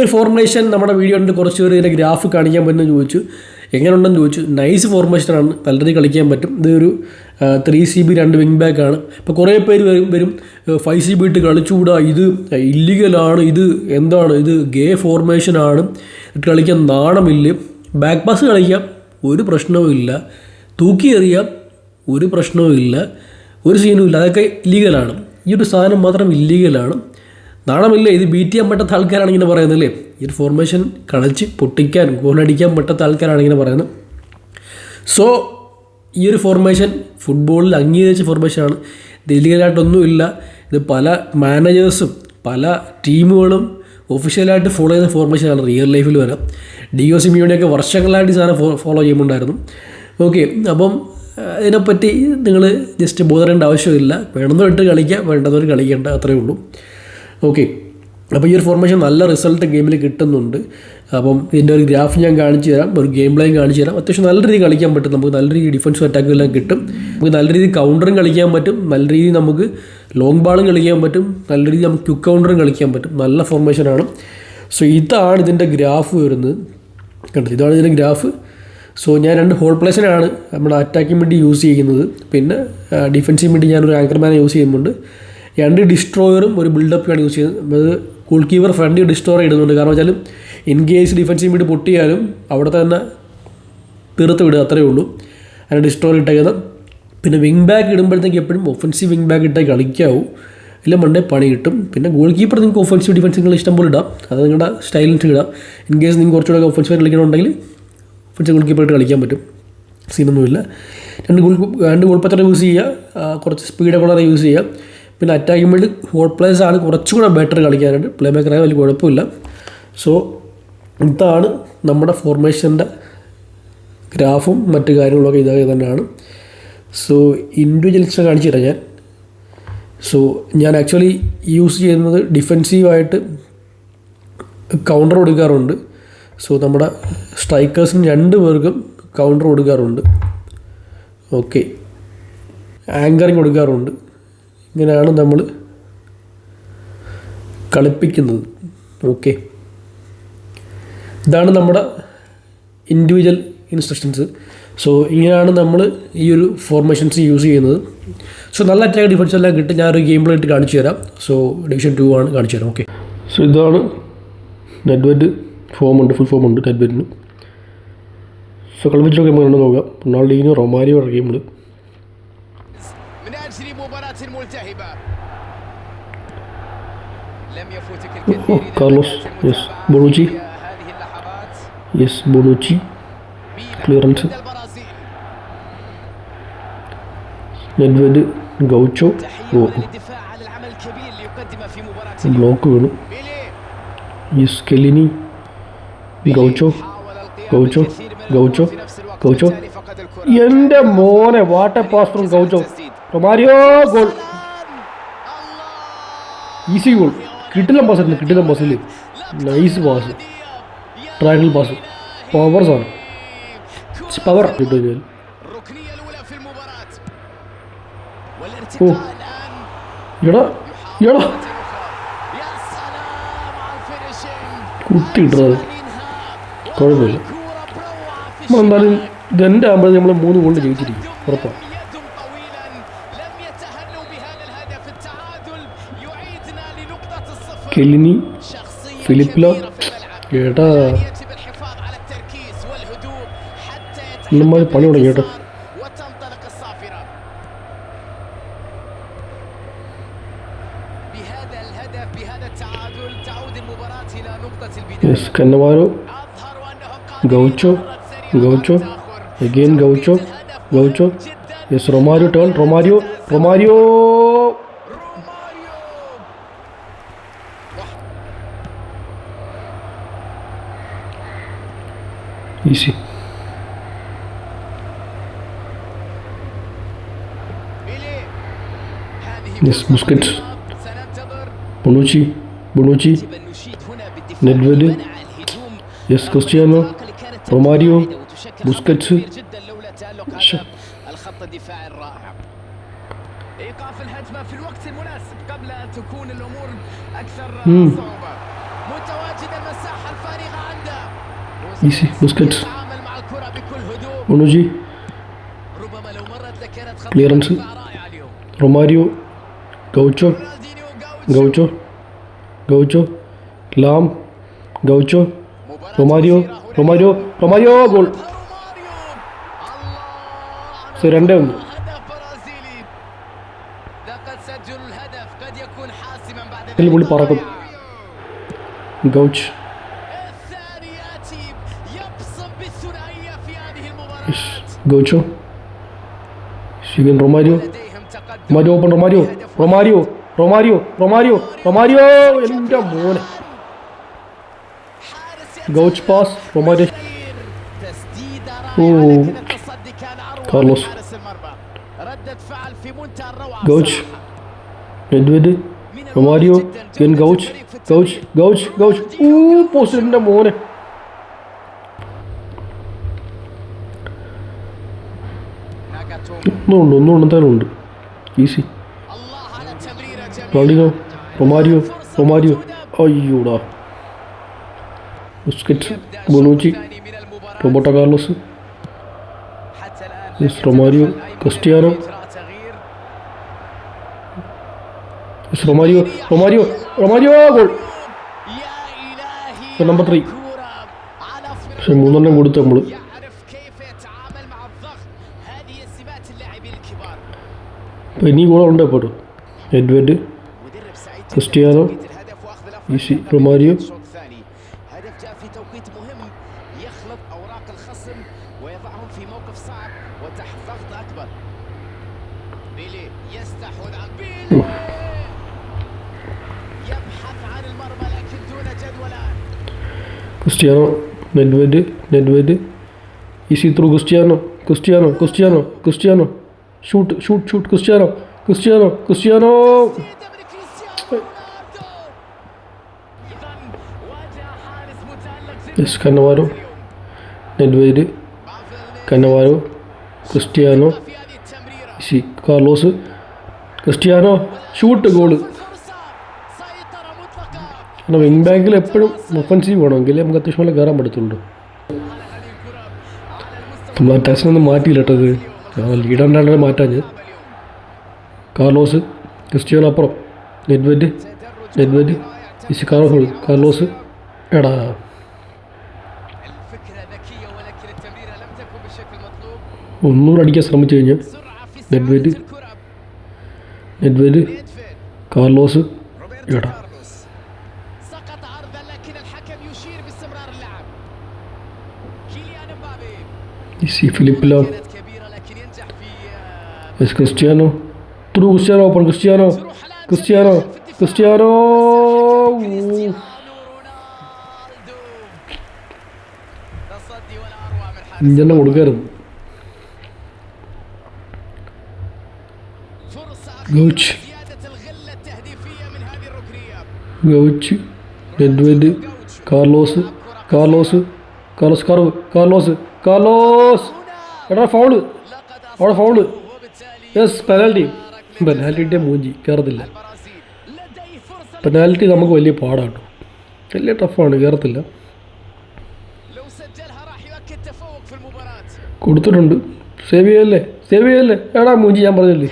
ഒരു ഫോർമേഷൻ നമ്മുടെ വീഡിയോ കണ്ട് കുറച്ച് പേര് ഇതിന്റെ ഗ്രാഫ് കാണിക്കാൻ പറ്റുമെന്ന് ചോദിച്ചു. എങ്ങനെയുണ്ടെന്ന് ചോദിച്ചു. നൈസ് ഫോർമേഷനാണ് പലരും കളിക്കാൻ പറ്റും. ഇതൊരു ത്രീ സി ബി രണ്ട് വിങ് ബാക്ക് ആണ്. ഇപ്പോൾ കുറേ പേര് വരും വരും ഫൈവ് സി ബി ഇട്ട് കളിച്ചുകൂടാ. ഇത് ഇല്ലീഗലാണ് ഇത് എന്താണ്? ഇത് ഗേ ഫോർമേഷനാണ് ഇട്ട് കളിക്കാൻ നാണമില്ല. ബാക്ക് പാസ് കളിക്കാം. ഒരു പ്രശ്നവും ഇല്ല. തൂക്കി എറിയാം. ഒരു പ്രശ്നവും ഇല്ല. ഒരു സീനും ഇല്ല. അതൊക്കെ ഇല്ലീഗലാണ് ഈ ഒരു സാധനം മാത്രം ഇല്ലീഗലാണ് നാണമില്ല? ഇത് ബീറ്റ് ചെയ്യാൻ പറ്റാത്ത ആൾക്കാരാണ് ഇങ്ങനെ പറയുന്നല്ലേ ഈ ഒരു ഫോർമേഷൻ കളിച്ച് പൊട്ടിക്കാൻ ഗോളടിക്കാൻ പറ്റാത്ത ആൾക്കാരാണ് ഇങ്ങനെ പറയുന്നത്. സോ ഈ ഒരു ഫോർമേഷൻ ഫുട്ബോളിൽ അംഗീകരിച്ച ഫോർമേഷനാണ് ദലീലായിട്ടൊന്നുമില്ല ഇത് പല മാനേജേഴ്സും പല ടീമുകളും ഒഫീഷ്യലായിട്ട് ഫോളോ ചെയ്യുന്ന ഫോർമേഷനാണ് റിയൽ ലൈഫിൽ വരെ. ഡി ഒ സിമിയോടെയൊക്കെ വർഷങ്ങളായിട്ട് സാധനം ഫോളോ ചെയ്യുന്നുണ്ടായിരുന്നു. ഓക്കെ അപ്പം ഇതിനെപ്പറ്റി നിങ്ങൾ ജസ്റ്റ് ബോധറേണ്ട ആവശ്യമില്ല. വേണമെന്നിട്ട് കളിക്കുക വേണ്ടവർ കളിക്കേണ്ട അത്രയേ ഉള്ളൂ. ഓക്കെ. അപ്പോൾ ഈ ഒരു ഫോർമേഷൻ നല്ല റിസൾട്ട് ഗെയിമിൽ കിട്ടുന്നുണ്ട്. അപ്പം ഇതിന്റെ ഒരു ഗ്രാഫ് ഞാൻ കാണിച്ചു തരാം. ഒരു ഗെയിം പ്ലേയും കാണിച്ചു തരാം. അത്യാവശ്യം നല്ല രീതിയിൽ കളിക്കാൻ പറ്റും. നമുക്ക് നല്ല രീതിയിൽ ഡിഫൻസും അറ്റാക്കുകളെല്ലാം കിട്ടും. നമുക്ക് നല്ല രീതിയിൽ കൗണ്ടറും കളിക്കാൻ പറ്റും. നല്ല രീതിയിൽ നമുക്ക് ലോങ് ബാളും കളിക്കാൻ പറ്റും. നല്ല രീതിയിൽ നമുക്ക് ക്യുക്ക് കൗണ്ടറും കളിക്കാൻ പറ്റും. നല്ല ഫോർമേഷനാണ് സോ ഇതാണ് ഇതിന്റെ ഗ്രാഫ് വരുന്നത്. കണ്ടത് ഇതാണ് ഇതിന്റെ ഗ്രാഫ് സോ ഞാൻ രണ്ട് ഹോൾ പ്ലേസിനാണ് നമ്മുടെ അറ്റാക്കിംഗ് വേണ്ടി യൂസ് ചെയ്യുന്നത്. പിന്നെ ഡിഫൻസിന് വേണ്ടി ഞാനൊരു ആങ്കർമാനെ യൂസ് ചെയ്യുന്നുണ്ട്. രണ്ട് ഡിസ്ട്രോയറും ഒരു ബിൽഡപ്പിലാണ് യൂസ് ചെയ്യുന്നത് ഗോൾ കീപ്പർ ഫ്രണ്ട് ഡിസ്ട്രോയർ ഇടുന്നുണ്ട്. കാരണം വെച്ചാൽ ഇൻ കേസ് ഡിഫൻസീവ് വേണ്ടി പൊട്ടിയാലും അവിടെ തന്നെ തീർത്ത് വിടുക അത്രയേ ഉള്ളൂ. അതിന് ഡിസ്ട്രോയർ ഇട്ടേക്കുന്നത്. പിന്നെ വിങ് ബാക്ക് ഇടുമ്പോഴത്തേക്ക് എപ്പോഴും ഒഫൻസീവ് വിങ് ബാക്ക് ഇട്ടേ കളിക്കാവൂ. ഇല്ല മണ്ടേ പണി കിട്ടും. പിന്നെ ഗോൾ കീപ്പർ നിങ്ങൾക്ക് ഒഫൻസീവ് ഡിഫൻസ് നിങ്ങൾ ഇഷ്ടം പോലെ ഇടാം. അത് നിങ്ങളുടെ സ്റ്റൈലിന് ഇടാം. ഇൻ കേസ് നിങ്ങൾക്ക് കുറച്ചുകൂടെ ഒഫൻസീവ് കളിക്കണമെന്നുണ്ടെങ്കിൽ ഒഫൻസീവ് ഗോൾ കീപ്പർ ഇട്ട് കളിക്കാൻ പറ്റും. സീനൊന്നുമില്ല രണ്ട് ഗോൾ രണ്ട് ഗോൾ പത്ര യൂസ് ചെയ്യുക. കുറച്ച് സ്പീഡൊക്കെ ഉള്ളത് യൂസ് ചെയ്യുക. പിന്നെ അറ്റാക്കിംഗ് വേണ്ടി ഹോൾ പ്ലേയേഴ്സ് ആണ് കുറച്ചുകൂടെ ബെറ്റർ കളിക്കാനായിട്ട്. പ്ലേ മേക്കറായ വലിയ കുഴപ്പമില്ല. സോ ഇതാണ് നമ്മുടെ ഫോർമേഷന്റെ ഗ്രാഫും മറ്റു കാര്യങ്ങളൊക്കെ ഇതൊക്കെ തന്നെയാണ്. സോ ഇൻഡിവിജ്വൽസ് കാണിച്ചു തരാം ഞാൻ. സോ ഞാൻ ആക്ച്വലി യൂസ് ചെയ്യുന്നത് ഡിഫെൻസീവായിട്ട് കൗണ്ടർ കൊടുക്കാറുണ്ട്. സോ നമ്മുടെ സ്ട്രൈക്കേഴ്സിന് രണ്ട് പേർക്കും കൗണ്ടർ കൊടുക്കാറുണ്ട്. ഓക്കെ ആങ്കറിങ് കൊടുക്കാറുണ്ട്. ഇങ്ങനെയാണ് നമ്മൾ കളിപ്പിക്കുന്നത്. ഓക്കെ ഇതാണ് നമ്മുടെ ഇൻഡിവിജ്വൽ ഇൻസ്ട്രക്ഷൻസ് സോ ഇങ്ങനെയാണ് നമ്മൾ ഈ ഒരു ഫോർമേഷൻസ് യൂസ് ചെയ്യുന്നത്. സോ നല്ല അറ്റാക്ക് ഡിഫൻസ് എല്ലാം കിട്ടും. ഞാനൊരു ഗെയിം പ്ലേ ഇട്ട് കാണിച്ചു തരാം. സോ ഡിവിഷൻ ടു ആണ് കാണിച്ചു തരാം. ഓക്കെ സോ ഇതാണ് നെറ്റ്വെറ്റ് ഫോം ഉണ്ട് ഫുൾ ഫോം ഉണ്ട് നെറ്റ്വെറ്റിന് സോ കളിപ്പിച്ചൊക്കെ നമുക്ക് നോക്കാം. റൊണാൾഡീനോ റൊമാരിയോ ഗെയിമുണ്ട് تحية للدفاع على العمل الكبير اللي يقدمه في مباراة اليوم ബ്ലോക്ക് വീണു بيلي yes കെലിനി Gaucho حاول القيام Gaucho بالكثير من Gaucho الأمور في نفس الوقت Gaucho بالتالي فقد الكرة എൻ്റെ മോനെ what a pass from Gaucho Romario goal easy goal. കിട്ടില്ല പാസ്സായിരുന്നു pass പാസ്സിൽ nice pass triangle pass power സാധനം. പവർ കിട്ടും ഓ. എടാ എടാ. കുത്തി കിട്ടുന്നത് കുഴപ്പമില്ല. നമ്മളെന്തായാലും ഇതെന്റെ ആകുമ്പോഴേ നമ്മൾ മൂന്ന് ഗോളിൽ ജയിച്ചിരിക്കും. ഉറപ്പാണ് كيليني فيليب لا ఏటా? இந்த மாதிரி பண்ணி விட கேட்டோம் Cannavaro Gaucho Gaucho again Gaucho Gaucho. Yes Romario turn Romario Romario. ici. Yes, Busquets. Bonucci. Bonucci. Nedved. Yes, Cristiano. روماريو. بوسكيتس. الخط الدفاعي الرائع ايقاف الهجمه في الوقت المناسب قبل ان تكون الأمور أكثر صعوبه ايسي بوسكيتس اونوجي كليرنس روماريو غاوتشو غاوتشو غاوتشو لام غاوتشو روماريو روماريو روماريو جول سي رندي اللي بقول باراكم جاوتشو Göço. Siguen Romario. Romario open Romario. Romario. Romario. Romario. Romario. എൻ്റെ മോനെ Gaucho pass Romario oh Carlos Gaucho Nedved Romario ഗൻ ഗൗച്ച് ഗൗച്ച് ഗൗച്ച് ഗൗച്ച് ഓ പോസ്റ്റിൻ്റെ മോനെ ഒന്നുമുണ്ട് ഒന്നുകൊണ്ട് ഉണ്ട്. Easy റോഡിനോ Romario Romario അയ്യോടാ. Busquets Bonucci Roberto Carlos. Romario Cristiano Romario Romario Romario goal. Number three പക്ഷെ മൂന്നെണ്ണം കൊടുത്ത് നമ്മൾ അപ്പോൾ ഇനി ഗോളുണ്ട് എപ്പോഴും Edward Cristiano easy Romario. Cristiano Nedved Nedved easy through Cristiano Cristiano Cristiano Cristiano shoot shoot shoot Cristiano. Cristiano. Cristiano. Yes Cannavaro Nedved Cannavaro Cristiano C Carlos Cristiano shoot goal കാരണം wing ബാങ്കിൽ എപ്പോഴും ഒഫൻസീവ് വേണമെങ്കിൽ നമുക്ക് അത്യാവശ്യം പോലെ കയറാൻ പറ്റത്തുള്ളൂ നമ്മൾ ടെസ്റ്റിനൊന്നും മാറ്റിയില്ല കേട്ടത് ലീഡറിനാണ് മാറ്റാൻ കാർലോസ് ക്രിസ്റ്റിയോ അപ്പുറം. നെഡ്വെഡ് നെഡ്വെഡ് ഇസിക്കാറോ കാർലോസ് എടാ. ഒന്നൂറ് അടിക്കാൻ ശ്രമിച്ചു കഴിഞ്ഞാൽ നെഡ്വെഡ് നെഡ്വെഡ് കാർലോസ് എടാ. ഈ ഫിലിപ്പിലാണ് Es Cristiano. True Cristiano por Cristiano. Cristiano. Cristiano. Uf. ഇഞ്ചെണ്ണം കൊടുക്കരുത് Gaucho Gaucho എഡ്വേഡ് Carlos Carlos Carlos കാർവ് കാർലോസ് കാർലോസ് എടാ ഫൗൾ അവിടെ ഫൗൾ യെസ് പെനാൽറ്റി പെനാൽറ്റിന്റെ മൂഞ്ചി കയറത്തില്ല പെനാൽറ്റി നമുക്ക് വലിയ പാടാണ് വലിയ ടഫാണ് കയറത്തില്ല കൊടുത്തിട്ടുണ്ട്. സേവ് ചെയ്യല്ലേ? സേവ് ചെയ്യല്ലേ? എടാ മൂഞ്ചി ഞാൻ പറഞ്ഞല്ലേ?